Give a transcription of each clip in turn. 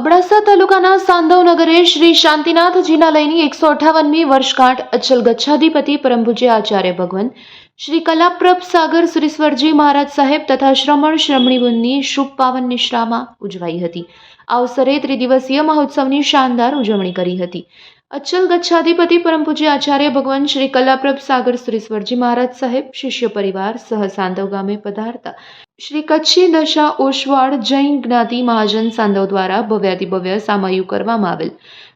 અબડાસા તાલુકાના સાંદવ નગરે શ્રી શાંતિનાથ જિનાલયની એકસો અઠાવનમી વર્ષગાંઠ અચલ ગચ્છાધિપતિ પરમ આચાર્ય ભગવાન શ્રી કલાપ્રભ સાગર સુરેશ્વરજી મહારાજ સાહેબ તથા શ્રમણ શ્રમણીબુનની શુભ પાવન નિશ્રામાં ઉજવાઈ હતી. આ અવસરે ત્રિદિવસીય મહોત્સવની શાનદાર ઉજવણી કરી હતી. અચલ ગચ્છાધિપતિ પરમ આચાર્ય ભગવાન શ્રી કલાપ્રભ સાગર સુરેશ્વરજી મહારાજ સાહેબ, શિષ્ય પરિવાર સહ સાંદવ ગામે પધારતા શ્રી કચ્છી દશા ઓશવાળ જૈન જ્ઞાતિ મહાજન સાંધવ દ્વારા ભવ્યાતિભવ્ય સામયું કરવામાં આવેલ.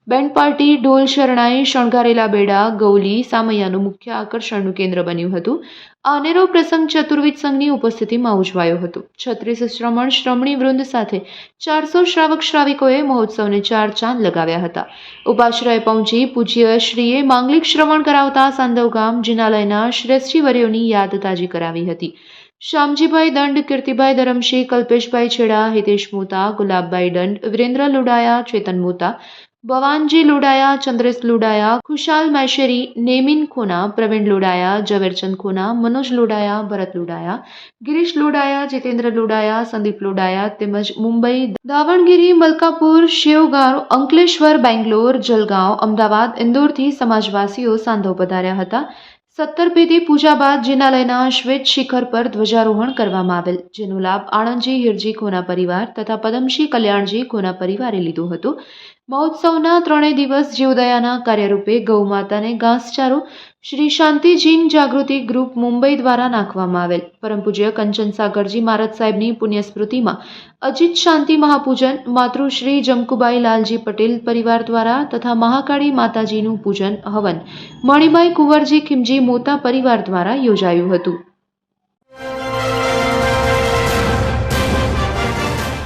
બેન્ડ પાર્ટી ઢોલ શરણાઈ શણગારેલા બેડા ગૌલી સામૈયાનું મુખ્ય આકર્ષણનું કેન્દ્ર બન્યું હતું. આ અનેરો પ્રસંગ ચતુર્વિધ સંઘની ઉપસ્થિતિમાં ઉજવાયો હતો. છત્રીસ શ્રમણ શ્રમણી વૃંદ સાથે ચારસો શ્રાવક શ્રાવિકોએ મહોત્સવને ચાર ચાંદ લગાવ્યા હતા. ઉપાશ્રય પહોંચી પૂજ્ય શ્રીએ માંગલિક શ્રવણ કરાવતા સાંધવ ગામ જિનાલયના શ્રેષ્ઠીવર્યોની યાદ તાજી કરાવી હતી. શ્યામજીભાઈ દંડ, કીર્તિભાઈ ધરમશી કલ્પેશભાઈ છેડા, હિતેશ મોતા, ગુલાબભાઈ દંડ, વિરેન્દ્ર લુડાયા, ચેતન મોતા, ભવાનજી લુડાયા, ચંદ્રેશ લુડાયા, ખુશાલ મૈશેરી નેમિન ખોના, પ્રવીણ લુડાયા, ઝવેરચંદ ખોના, મનોજ લુડાયા, ભરત લુડાયા, ગિરીશ લુડાયા, જીતેન્દ્ર લુડાયા, સંદીપ લુડાયા, તેમજ મુંબઈ દાવણગીરી મલકાપુર, શિવગાંવ, અંકલેશ્વર, બેંગ્લોર, જલગાંવ, અમદાવાદ, ઇન્દોરથી સમાજવાસીઓ સાંધો પધાર્યા હતા. સત્તર પેઢી પૂજા બાદ જિનાલયના શ્વેત શિખર પર ધ્વજારોહણ કરવામાં આવેલ, જેનો લાભ આણંદજી હિરજી ખોના પરિવાર તથા પદમશી કલ્યાણજી ખોના પરિવારે લીધો હતો મહોત્સવના ત્રણેય દિવસ જીવદયાના કાર્યરૂપે ગૌમાતાને ઘાસચારો શ્રી શાંતિજીન જાગૃતિ ગ્રુપ મુંબઈ દ્વારા નાખવામાં આવેલ. પરમ પૂજ્ય કંચન સાગરજી મહારાજ સાહેબની પુણ્યસ્મૃતિમાં અજીત શાંતિ મહાપૂજન માતૃશ્રી જમકુબાઈ લાલજી પટેલ પરિવાર દ્વારા તથા મહાકાળી માતાજીનું પૂજન હવન. મણિબાઈ કુંવરજી ખીમજી મોતા પરિવાર દ્વારા યોજાયું હતું.